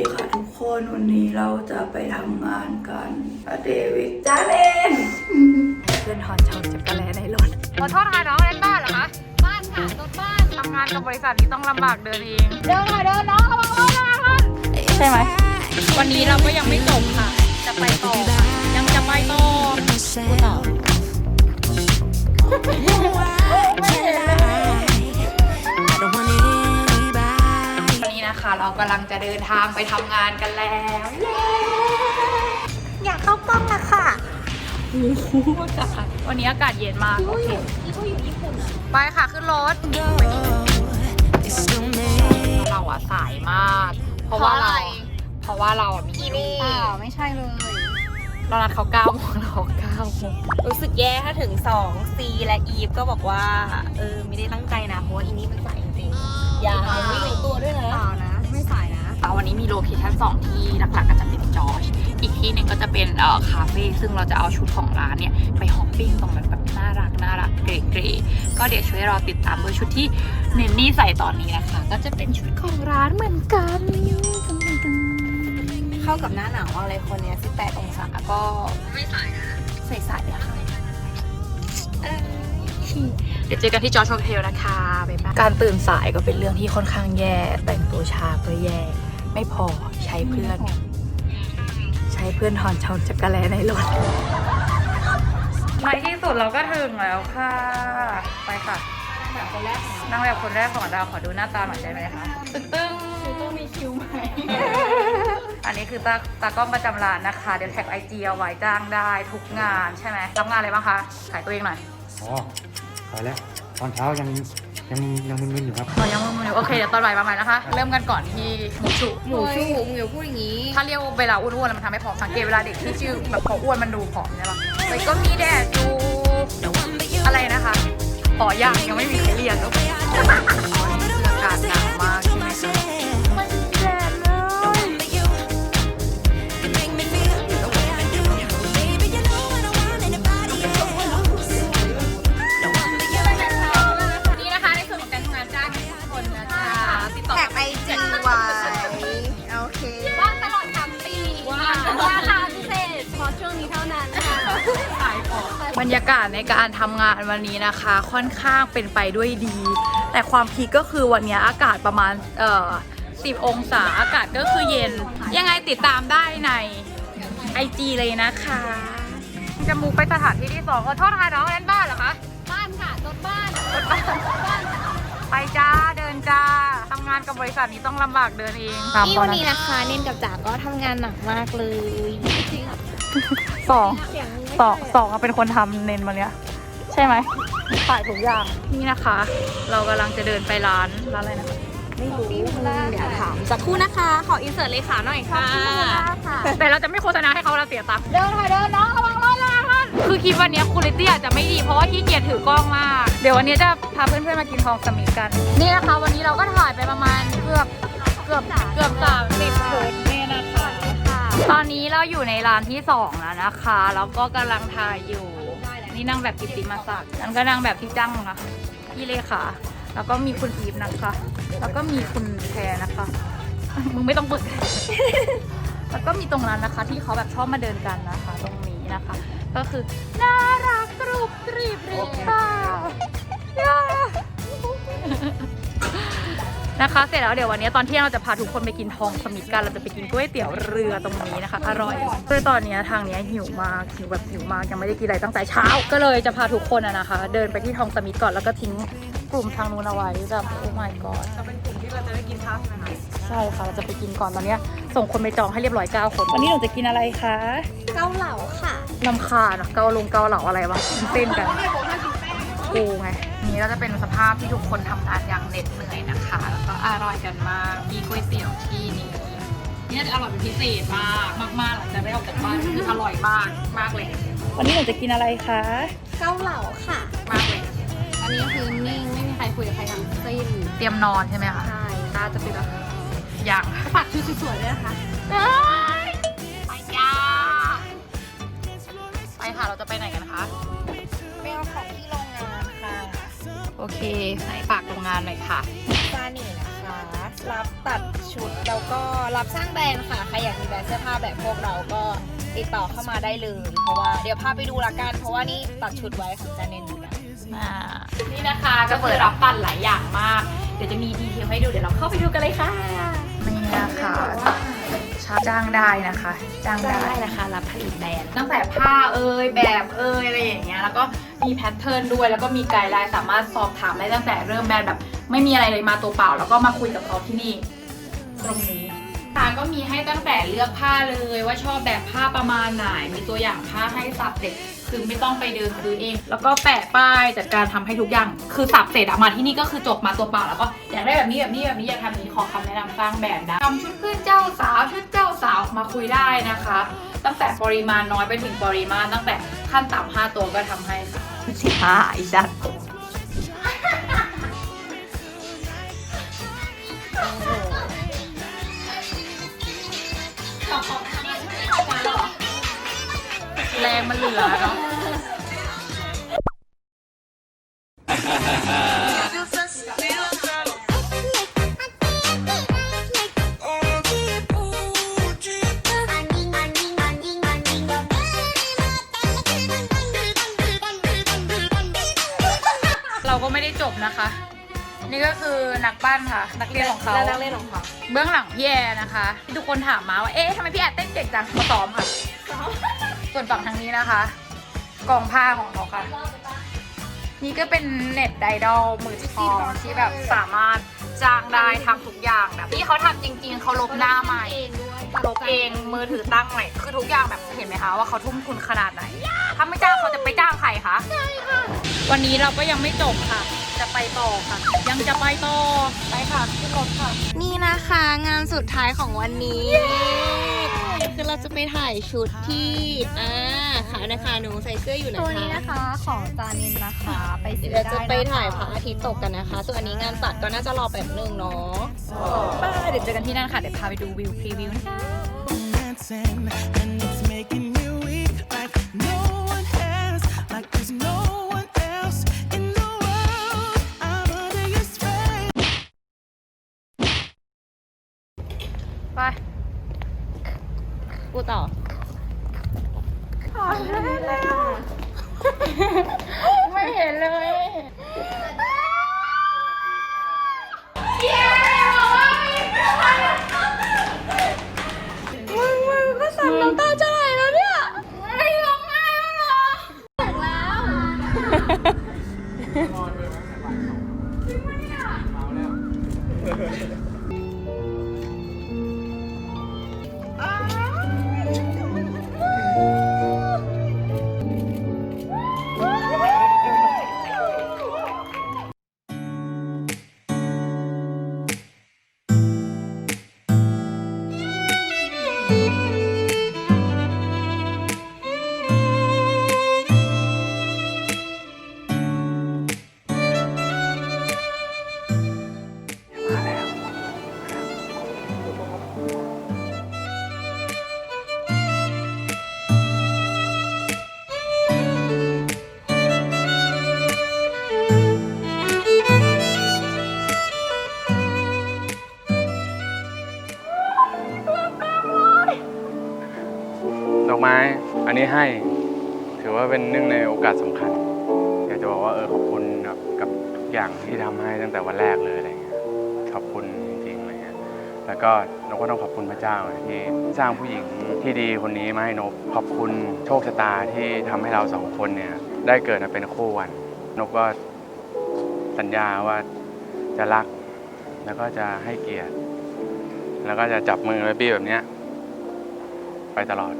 ดีค่ะทุกคนวันนี้เราจะไปทำงานกันอเดวิดจ้าเอนเพื่อนหอนชอนจักระแลในรถขอโทษค่ะน้องเล่นบ้านเหรอคะบ้านค่ะรถบ้านทำงานกับบริษัทนี้ต้องลำบากเดินเองเดินค่ะเดินน้องระวังรถระวังรถใช่ไหมวันนี้เราก็ยังไม่จบค่ะ จะไปต่อ เรากำลังจะเดินทางไปทำงานกันแล้วอยากเข้ากล้องอะค่ะวันนี้อากาศเย็นมากโอเคที่เขาอยู่ญี่ปุ่นอะไปค่ะขึ้นรถเราอะสายมาก เพราะว่าเรา เพราะว่าเราอะมีอีนี่เปล่าไม่ใช่เลย เรานัดเขาเก้าโมงเราเก้าโมงรู้สึกแย่ถ้าถึง2 C และอีฟก็บอกว่า เออไม่ได้ตั้งใจนะ เพราะว่าอีนี่มันสายจริงๆอย่า โลเคชั่นสองที่หลักๆก็จะเป็นจอร์จอีกที่หนึ่งก็จะเป็นเอ่อคาเฟ่ซึ่งเราจะเอาชุดของร้านเนี่ยไปฮอปปิ้งตรงนั้นแบบน่ารักน่ารักเก๋ๆก็เดี๋ยวช่วยรอติดตามด้วยชุดที่เนนนี่ใส่ตอนนี้นะคะ ก็จะเป็นชุดของร้านเหมือนกันเข้ากับหน้าหนาวมากเลยคนเนี้ย18องศาก็ไม่สายนะใส่ๆอะค่ะเดี๋ยวเจอกันที่จอร์จโฮเทลนะคะบ๊ายบายการตื่นสายก็เป็นเรื่องที่ค่อนข้างแย่ แต่งตัวช้าก็แย่ ไม่พอใช้เพื่อน ใช้เพื่อนถอนชอนจักรแลในรถในที่สุดเราก็ถึงแล้วค่ะ ไปค่ะแบบคนแรกนั่งแบบคนแรกของเราขอดูหน้าตาหน่อยได้ไหมคะตึ้งตึ้งต้องมีคิวไหม อันนี้คือตาตากล้องประจำร้านนะคะ เดี๋ยวแท็กไอจีเอาไว้จ้างได้ทุกงานใช่ไหมรับงานอะไรบ้างคะ ขายตัวเองหน่อย อ๋อไปแล้ว ตอนเช้ายัง ยังยังมึนๆอยู่ครับตอนยังมึนๆอยู่โอเคเดี๋ยวตอนบ่ายมาใหม่นะคะ เริ่มกันก่อนที่หมูชุหมูชูหมูอย่าพูดอย่างนี้ ถ้าเรียกเวลาอ้วนๆแล้วมันทำให้ผอมสังเกตเวลาเด็กที่ชื่อแบบพออ้วนมันดูผอมใช่ปะแต่ก็มีแดดดูอะไรนะคะต่อย่างยังไม่มีใครเรียนลูกาะช่วงนี้เท่านั้นค่ะบรรยากาศในการทำงานวันนี้นะคะ ค่อนข้างเป็นไปด้วยดี แต่ความพีคก็คือวันนี้อากาศประมาณเอ่อ10 องศาอากาศก็คือเย็น ยังไงติดตามได้ใน IG เลยนะคะจะมูไปสถานที่ที่สองขอโทษค่ะน้องเล่นบ้านเหรอคะ บ้านค่ะรถบ้านรถบ้านไปจ้าเดินจ้าทำงานกับบริษัทนี้ต้องลำบากเดินเองตามนี่ตอวันนนั้นนี้นะคะ เน้นกับจ๋าก็ทำงานหนักมากเลย จริง สองเสียงสองสองเป็นคนทำเน้นมาเนี้ยใช่ไหมขายทุกอย่างนี่นะคะ เรากำลังจะเดินไปร้านร้านอะไรนะคะไม่รู้เดี๋ยวถามสักครู่นะคะ ขออินเสิร์ตเลขาหน่อยค่ะ แต่เราจะไม่โฆษณาให้เขาเราเสียตังค์เดินค่ะเดินน้องระวังรถระวังรถคือคลิปวันนี้คุณลิตี้อาจจะไม่ดีเพราะว่าขี้เกียจถือกล้องมาก เดี๋ยววันนี้จะพาเพื่อนๆมากินทองสมิธกัน นี่นะคะ วันนี้เราก็ถ่ายไปประมาณเกือบเกือบเกือบสามสิบชุดนี่นะคะ ตอนนี้เราอยู่ในร้านที่สองแล้วนะคะ แล้วก็กำลังถ่ายอยู่ นี่นั่งแบบกิตติมาศักดิ์นั่นก็นั่งแบบพี่จังนะคะพี่เลขาแล้วก็มีคุณอีฟนะคะ แล้วก็มีคุณแพรนะคะ มึงไม่ต้องเปิด แล้วก็มีตรงนั้นนะคะ ที่เขาแบบชอบมาเดินกันนะคะ ตรงนี้นะคะ ก็คือน่ารักกรุบกรีบรีบค่ะย่า นะคะ เสร็จแล้วเดี๋ยววันนี้ตอนเที่ยงเราจะพาทุกคนไปกินทองสมิธกันเราจะไปกินก๋วยเตี๋ยวเรือตรงนี้นะคะ อร่อยคือตอนนี้ทางเนี้ยหิวมากหิวแบบหิวมากยังไม่ได้กินอะไรตั้งแต่เช้า ก็เลยจะพาทุกคนอะนะคะ เดินไปที่ทองสมิธก่อนแล้วก็ทิ้งกลุ่มทางนู้นเอาไว้แบบโอ้ my god จะเป็นกลุ่มที่เราจะได้กินข้าวใช่ไหมคะใช่ค่ะเราจะไปกินก่อนตอนเนี้ยส่งคนไปจองให้เรียบร้อย9คนวันนี้หนูจะกินอะไรคะเกาเหลาค่ะลำคาญอะเกาลงเกาเหลาอะไรวะเต้นกันกูไงนี่ก็จะเป็นสภาพที่ทุกคนทำงานอย่างเหน็ดเหนื่อยนะคะแล้วก็อ ร่อยกันมากมีก๋วยเตี๋ยวที่นี่นี่จะอร่อยเป็นพิเศษมากมากๆหลังจากได้ออกจากบ้านคืออร่อยมากมากเลยวันนี้หนูจะกินอะไรคะเกาเหลาค่ะ มากเลย อันนี้คือนิ่งไม่มีใครคุยกับใครทั้งสิ้นเตรียมนอนใช่ไหมคะใช่ตาจะปิดแล้วยังฝากชุดสวยๆด้วยนะคะไปจ้าไปค่ะเราจะไปไหนกันคะไปเอาของที่โรงงานค่ะ โอเคไหนฝากโรงงานหน่อยค่ะซานี่นะคะ รับตัดชุดแล้วก็รับสร้างแบรนด์ค่ะ ใครอยากมีแบรนด์เสื้อผ้าแบบพวกเราก็ติดต่อเข้ามาได้เลย เพราะว่าเดี๋ยวพาไปดูละกัน เพราะว่านี่ตัดชุดไว้ของจาเนนเหมือนกันอ่านี่นะคะก็เปิดรับปั่นหลายอย่างมาก เดี๋ยวจะมีดีเทลให้ดูเดี๋ยวเราเข้าไปดูกันเลยค่ะนี่นะคะชา จ้างได้นะคะ จ้างได้ไดนะคะ รับผลิตแบรนด์ตั้งแต่ผ้าเอ่ยแบบเอ่ยอะไรอย่างเงี้ยแล้วก็มีแพทเทิร์นด้วย แล้วก็มีไกด์ไลน์สามารถสอบถามได้ตั้งแต่เริ่มแบรนด์แบบ ไม่มีอะไรเลยมาตัวเปล่า แล้วก็มาคุยกับเขาที่นี่ ตรงนี้ ทาก็มีให้ตั้งแต่เลือกผ้าเลยว่าชอบแบบผ้าประมาณไหน มีตัวอย่างผ้าให้สับเสร็จ คือไม่ต้องไปเดินซื้อเอง แล้วก็แปะป้ายจัดการทำให้ทุกอย่าง คือสับเสร็จอะมาที่นี่ก็คือจบมาตัวเปล่าแล้วก็อยากได้แบบนี้แบบนี้แบบนี้อยากทำนี้ขอคำแนะนำสร้างแบบได้ทำชุดเพื่อนเจ้าสาวชุดเจ้าสาวมาคุยได้นะคะ ตั้งแต่ปริมาณน้อยไปถึงปริมาณ ตั้งแต่ขั้นต่ำห้าตัวก็ทำให้ค่ะสิผ้าไอ้สั รงมันเหลือเนาะเราก็ไม่ได้จบนะคะ นี่ก็คือนักปั้นค่ะ นักเรียนของเขาแล้วนักเล่นของเขาเบื้องหลังพี่แอร์นะคะที่ทุกคนถามมาว่า เอ๊ะทำไมพี่แอร์เต้นเก่งจังมาซ้อมค่ะ ส่วนฝั่งทางนี้นะคะ กองผ้าของเขาค่ะ นี่ก็เป็นเน็ตไดดอลมือทองที่แบบสามารถจ้างได้ทำทุกอย่างแบบที่เขาทำจริง ๆ เขาลบหน้าใหม่เองด้วยลบเองมือถือตั้งใหม่คือทุกอย่างแบบเห็นไหมคะว่าเขาทุ่มทุนขนาดไหน ถ้าไม่จ้างเขาจะไปจ้างใครคะใช่ค่ะวันนี้เราก็ยังไม่จบค่ะ จะไปต่อค่ะ ยังจะไปต่อไปค่ะขึ้นรถค่ะ นี่นะคะงานสุดท้ายของวันนี้ คือเราจะไปถ่ายชุดที่อ่าค่ะนะคะหนูใส่เสื้ออยู่นะคะตัวนี้นะคะของจานินนะคะ ไปซื้อเดี๋ยวได้จะนคไปถ่ายพระอาทิตย์ตกกันนะคะ ส่วนอันนี้งานตัดก็น่าจะรอแบบนึงเนาะป้าเดี๋ยวเจอกันที่นั่นค่ะ เดี๋ยวพาไปดูวิวพรีวิวนะคะ dancing and it's making กูต่อไม่เนี้ให้ ถือว่าเป็นเนื่งในโอกาสสำคัญ อยากจะบอกว่าเออขอบคุณกับกับทุกอย่างที่ทำให้ตั้งแต่วันแรกเลยอะไรเงี้ยขอบคุณจริงๆอะไรเงี้ยแล้วก็นกก็ต้องขอบคุณพระเจ้าที่สร้างผู้หญิงที่ดีคนนี้มาให้นกขอบคุณโชคชะตาที่ทำให้เราสองคนเนี่ยได้เกิดมาเป็นคู่กันนกก็สัญญาว่าจะรัก แล้วก็จะให้เกียรติ แล้วก็จะจับมือไว้บี้แบบเนี้ยไปตลอด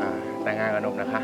อ่าแต่งงานกับนกนะคะ